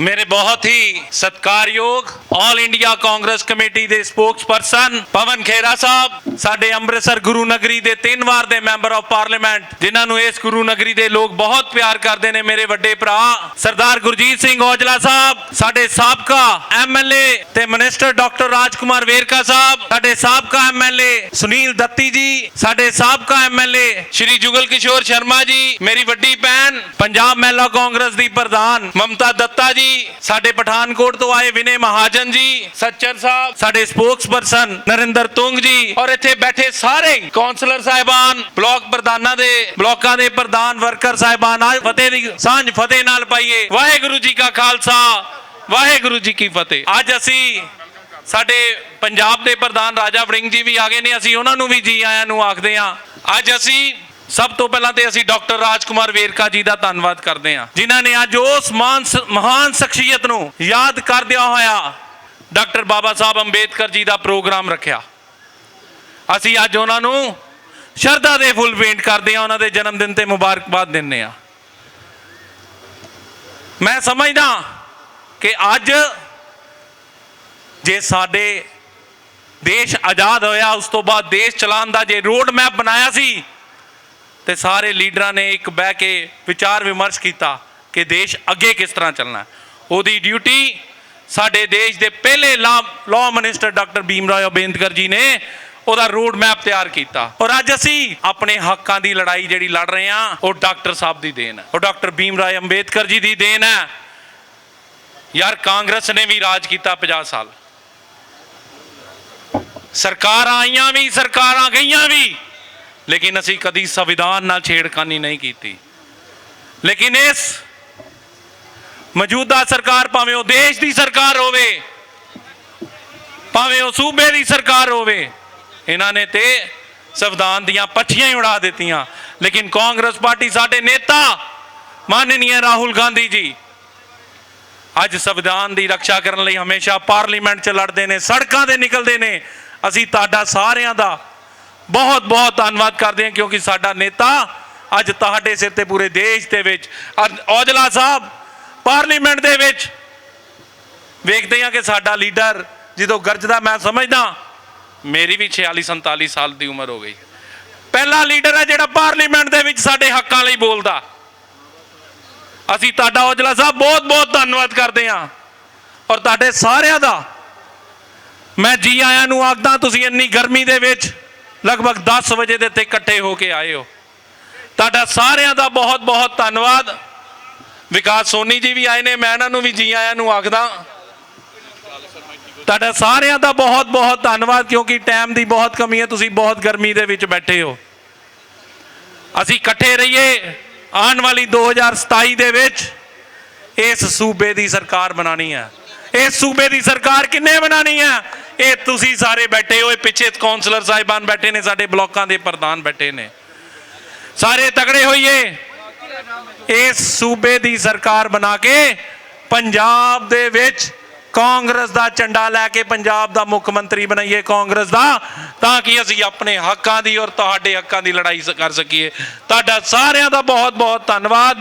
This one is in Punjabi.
ਮੇਰੇ ਬਹੁਤ ਹੀ ਸਤਿਕਾਰਯੋਗ ਆਲ ਇੰਡੀਆ ਕਾਂਗਰਸ ਕਮੇਟੀ ਦੇ ਸਪੋਕਸਪਰਸਨ ਪਵਨ ਖੇਰਾ ਸਾਹਿਬ, ਸਾਡੇ ਅੰਮ੍ਰਿਤਸਰ ਗੁਰੂ ਨਗਰੀ ਦੇ ਤਿੰਨ ਵਾਰ ਦੇ ਮੈਂਬਰ ਆਫ ਪਾਰਲੀਮੈਂਟ ਜਿਨ੍ਹਾਂ ਨੂੰ ਇਸ ਗੁਰੂ ਨਗਰੀ ਦੇ ਲੋਕ ਬਹੁਤ ਪਿਆਰ ਕਰਦੇ ਨੇ, ਮੇਰੇ ਵੱਡੇ ਭਰਾ ਸਰਦਾਰ ਗੁਰਜੀਤ ਸਿੰਘ ਔਜਲਾ ਸਾਹਿਬ, ਸਾਡੇ ਸਾਬਕਾ ਐਮਐਲਏ ਤੇ ਮਿਨਿਸਟਰ ਡਾਕਟਰ ਰਾਜਕੁਮਾਰ ਵੇਰਕਾ ਸਾਹਿਬ, ਸਾਡੇ ਸਾਬਕਾ ਐਮਐਲਏ ਸੁਨੀਲ ਦੱਤੀ ਜੀ, ਸਾਡੇ ਸਾਬਕਾ ਐਮਐਲਏ ਸ਼੍ਰੀ ਜੁਗਲ ਕਿਸ਼ੋਰ ਸ਼ਰਮਾ ਜੀ, ਮੇਰੀ ਵੱਡੀ ਭੈਣ ਪੰਜਾਬ ਮਹਿਲਾ ਕਾਂਗਰਸ ਦੀ ਪ੍ਰਧਾਨ ਮਮਤਾ ਦੱਤਾ ਜੀ ਸਾਡੇ ਪਠਾਨਕੋਟ ਤੋਂ ਆਏ ਵਿਨੇ ਮਹਾਜਨ ਜੀ, ਸੱਚਰ ਸਾਹਿਬ, ਸਾਡੇ ਸਪੋਕਸਪਰਸਨ ਨਰਿੰਦਰ ਤੁੰਗ ਜੀ ਔਰ ਇੱਥੇ ਬੈਠੇ ਸਾਰੇ ਕਾਉਂਸਲਰ ਸਾਹਿਬਾਨ, ਬਲਾਕ ਪ੍ਰਧਾਨਾਂ ਦੇ, ਬਲਾਕਾਂ ਦੇ ਪ੍ਰਧਾਨ ਵਰਕਰ ਸਾਹਿਬਾਨ ਆਜ ਫਤਿਹ ਦੀ ਸਾਂਝ ਫਤਿਹ ਨਾਲ ਪਾਈਏ। ਵਾਹਿਗੁਰੂ ਜੀ ਕਾ ਖਾਲਸਾ, ਵਾਹਿਗੁਰੂ ਜੀ ਕੀ ਫਤਿਹ। ਅੱਜ ਅਸੀਂ ਸਾਡੇ ਪੰਜਾਬ ਦੇ ਪ੍ਰਧਾਨ ਰਾਜਾ ਵੜਿੰਗ ਜੀ ਵੀ ਆ ਗਏ ਨੇ, ਅਸੀਂ ਉਹਨਾਂ ਨੂੰ ਵੀ ਜੀ ਆਇਆਂ ਨੂੰ ਆਖਦੇ ਹਾਂ। ਅੱਜ ਅਸੀਂ ਸਭ ਤੋਂ ਪਹਿਲਾਂ ਤੇ ਅਸੀਂ ਡਾਕਟਰ ਰਾਜਕੁਮਾਰ ਵੇਰਕਾ ਜੀ ਦਾ ਧੰਨਵਾਦ ਕਰਦੇ ਹਾਂ। ਜਿਨ੍ਹਾਂ ਨੇ ਅੱਜ ਉਸ ਮਹਾਨ ਸ- ਮਹਾਨ ਸ਼ਖਸੀਅਤ ਨੂੰ ਯਾਦ ਕਰਦਿਆਂ ਹੋਇਆ ਡਾਕਟਰ ਬਾਬਾ ਸਾਹਿਬ ਅੰਬੇਦਕਰ ਜੀ ਦਾ ਪ੍ਰੋਗਰਾਮ ਰੱਖਿਆ। ਅਸੀਂ ਅੱਜ ਉਹਨਾਂ ਨੂੰ ਸ਼ਰਧਾ ਦੇ ਫੁੱਲ ਭੇਂਟ ਕਰਦੇ ਹਾਂ, ਉਹਨਾਂ ਦੇ ਜਨਮ ਦਿਨ ਤੇ ਮੁਬਾਰਕਬਾਦ ਦਿੰਦੇ ਹਾਂ। ਮੈਂ ਸਮਝਦਾ ਕਿ ਅੱਜ ਜੇ ਸਾਡੇ ਦੇਸ਼ ਆਜ਼ਾਦ ਹੋਇਆ, ਉਸ ਤੋਂ ਬਾਅਦ ਦੇਸ਼ ਚਲਾਉਣ ਦਾ ਜੇ ਰੋਡ ਮੈਪ ਬਣਾਇਆ ਸੀ ਤੇ ਸਾਰੇ ਲੀਡਰਾਂ ਨੇ ਇੱਕ ਬਹਿ ਕੇ ਵਿਚਾਰ ਵਿਮਰਸ਼ ਕੀਤਾ ਕਿ ਦੇਸ਼ ਅੱਗੇ ਕਿਸ ਤਰ੍ਹਾਂ ਚੱਲਣਾ ਉਹਦੀ ਡਿਊਟੀ ਸਾਡੇ ਦੇਸ਼ ਦੇ ਪਹਿਲੇ law minister doctor Bhim Rao Ambedkar ji ਨੇ ਉਹਦਾ ਰੋਡ ਮੈਪ ਤਿਆਰ ਕੀਤਾ। ਔਰ ਅੱਜ ਅਸੀਂ ਆਪਣੇ ਹੱਕਾਂ ਦੀ ਲੜਾਈ ਜਿਹੜੀ ਲੜ ਰਹੇ ਹਾਂ, ਉਹ ਡਾਕਟਰ ਸਾਹਿਬ ਦੀ ਦੇਣ ਹੈ। ਉਹ ਡਾਕਟਰ ਭੀਮ ਰਾਓ ਅੰਬੇਦਕਰ ਜੀ ਦੀ ਦੇਣ ਹੈ। ਯਾਰ ਕਾਂਗਰਸ ਨੇ ਵੀ ਰਾਜ ਕੀਤਾ 50 ਸਾਲ। ਸਰਕਾਰਾਂ ਆਈਆਂ ਵੀ, ਸਰਕਾਰਾਂ ਗਈਆਂ ਵੀ। ਲੇਕਿਨ ਅਸੀਂ ਕਦੀ ਸੰਵਿਧਾਨ ਨਾਲ ਛੇੜਖਾਨੀ ਨਹੀਂ ਕੀਤੀ। ਲੇਕਿਨ ਇਸ ਮੌਜੂਦਾ ਸਰਕਾਰ ਭਾਵੇਂ ਉਹ ਦੇਸ਼ ਦੀ ਸਰਕਾਰ ਹੋਵੇ, ਭਾਵੇਂ ਉਹ ਸੂਬੇ ਦੀ ਸਰਕਾਰ ਹੋਵੇ, ਇਹਨਾਂ ਨੇ ਤੇ ਸੰਵਿਧਾਨ ਦੀਆਂ ਪੱਠੀਆਂ ਹੀ ਉਡਾ ਦਿੱਤੀਆਂ। ਲੇਕਿਨ ਕਾਂਗਰਸ ਪਾਰਟੀ ਸਾਡੇ ਨੇਤਾ ਮਾਨਨੀय ਰਾਹੁਲ ਗਾਂਧੀ ਜੀ ਅੱਜ ਸੰਵਿਧਾਨ ਦੀ ਰੱਖਿਆ ਕਰਨ ਲਈ ਹਮੇਸ਼ਾ ਪਾਰਲੀਮੈਂਟ 'ਚ ਲੜਦੇ ਨੇ, ਸੜਕਾਂ ਤੇ ਨਿਕਲਦੇ ਨੇ। ਅਸੀਂ ਤੁਹਾਡਾ ਸਾਰਿਆਂ ਦਾ ਬਹੁਤ ਬਹੁਤ ਧੰਨਵਾਦ ਕਰਦੇ ਹਾਂ ਕਿਉਂਕਿ ਸਾਡਾ ਨੇਤਾ ਅੱਜ ਤੁਹਾਡੇ ਸਿਰ ਤੇ ਪੂਰੇ ਦੇਸ਼ ਦੇ ਵਿੱਚ ਔਰ ਔਜਲਾ ਸਾਹਿਬ, ਪਾਰਲੀਮੈਂਟ ਦੇ ਵਿੱਚ ਵੇਖਦੇ ਹਾਂ ਕਿ ਸਾਡਾ ਲੀਡਰ ਜਦੋਂ ਗਰਜਦਾ, ਮੈਂ ਸਮਝਦਾ ਮੇਰੀ ਵੀ 46 47 ਸਾਲ ਦੀ ਉਮਰ ਹੋ ਗਈ। ਪਹਿਲਾ ਲੀਡਰ ਹੈ ਜਿਹੜਾ ਪਾਰਲੀਮੈਂਟ ਦੇ ਵਿੱਚ ਸਾਡੇ ਹੱਕਾਂ ਲਈ ਬੋਲਦਾ। ਅਸੀਂ ਤੁਹਾਡਾ ਔਜਲਾ ਸਾਹਿਬ ਬਹੁਤ ਬਹੁਤ ਧੰਨਵਾਦ ਕਰਦੇ ਹਾਂ। ਔਰ ਤੁਹਾਡੇ ਸਾਰਿਆਂ ਦਾ ਮੈਂ ਜੀ ਆਇਆਂ ਨੂੰ ਆਖਦਾ, ਤੁਸੀਂ ਇੰਨੀ ਗਰਮੀ ਦੇ ਵਿੱਚ ਲਗਭਗ 10 ਵਜੇ ਦੇ ਤੇ ਇਕੱਠੇ ਹੋ ਕੇ ਆਏ ਹੋ। ਤੁਹਾਡਾ ਸਾਰਿਆਂ ਦਾ ਬਹੁਤ ਬਹੁਤ ਧੰਨਵਾਦ। ਵਿਕਾਸ ਸੋਨੀ ਜੀ ਵੀ ਆਏ ਨੇ, ਮੈਂ ਇਹਨਾਂ ਨੂੰ ਵੀ ਜੀ ਆਇਆਂ ਨੂੰ ਆਖਦਾ। ਤੁਹਾਡਾ ਸਾਰਿਆਂ ਦਾ ਬਹੁਤ ਬਹੁਤ ਧੰਨਵਾਦ, ਕਿਉਂਕਿ ਟਾਈਮ ਦੀ ਬਹੁਤ ਕਮੀ ਹੈ, ਤੁਸੀਂ ਬਹੁਤ ਗਰਮੀ ਦੇ ਵਿੱਚ ਬੈਠੇ ਹੋ। ਅਸੀਂ ਇਕੱਠੇ ਰਹੀਏ ਆਉਣ ਵਾਲੀ 2027 ਦੇ ਵਿੱਚ। ਇਸ ਸੂਬੇ ਦੀ ਸਰਕਾਰ ਬਣਾਣੀ ਹੈ। ਇਸ ਸੂਬੇ ਦੀ ਸਰਕਾਰ ਕਿੰਨੇ ਬਣਾਣੀ ਹੈ? ਇਹ ਤੁਸੀਂ ਸਾਰੇ ਬੈਠੇ ਹੋਏ, ਪਿੱਛੇ ਕਾਉਂਸਲਰ ਸਾਹਿਬਾਨ ਬੈਠੇ ਨੇ, ਸਾਡੇ ਬਲਾਕਾਂ ਦੇ ਪ੍ਰਧਾਨ ਬੈਠੇ ਨੇ। ਸਾਰੇ ਤਗੜੇ ਹੋਈਏ? ਇਸ ਸੂਬੇ ਦੀ ਸਰਕਾਰ ਬਣਾ ਕੇ ਪੰਜਾਬ ਦੇ ਵਿੱਚ ਕਾਂਗਰਸ ਦਾ ਝੰਡਾ ਲੈ ਕੇ ਪੰਜਾਬ ਦਾ ਮੁੱਖ ਮੰਤਰੀ ਬਣਾਈਏ ਕਾਂਗਰਸ ਦਾ, ਤਾਂ ਕਿ ਅਸੀਂ ਆਪਣੇ ਹੱਕਾਂ ਦੀ ਔਰ ਤੁਹਾਡੇ ਹੱਕਾਂ ਦੀ ਲੜਾਈ ਕਰ ਸਕੀਏ। ਤੁਹਾਡਾ ਸਾਰਿਆਂ ਦਾ ਬਹੁਤ ਬਹੁਤ ਧੰਨਵਾਦ।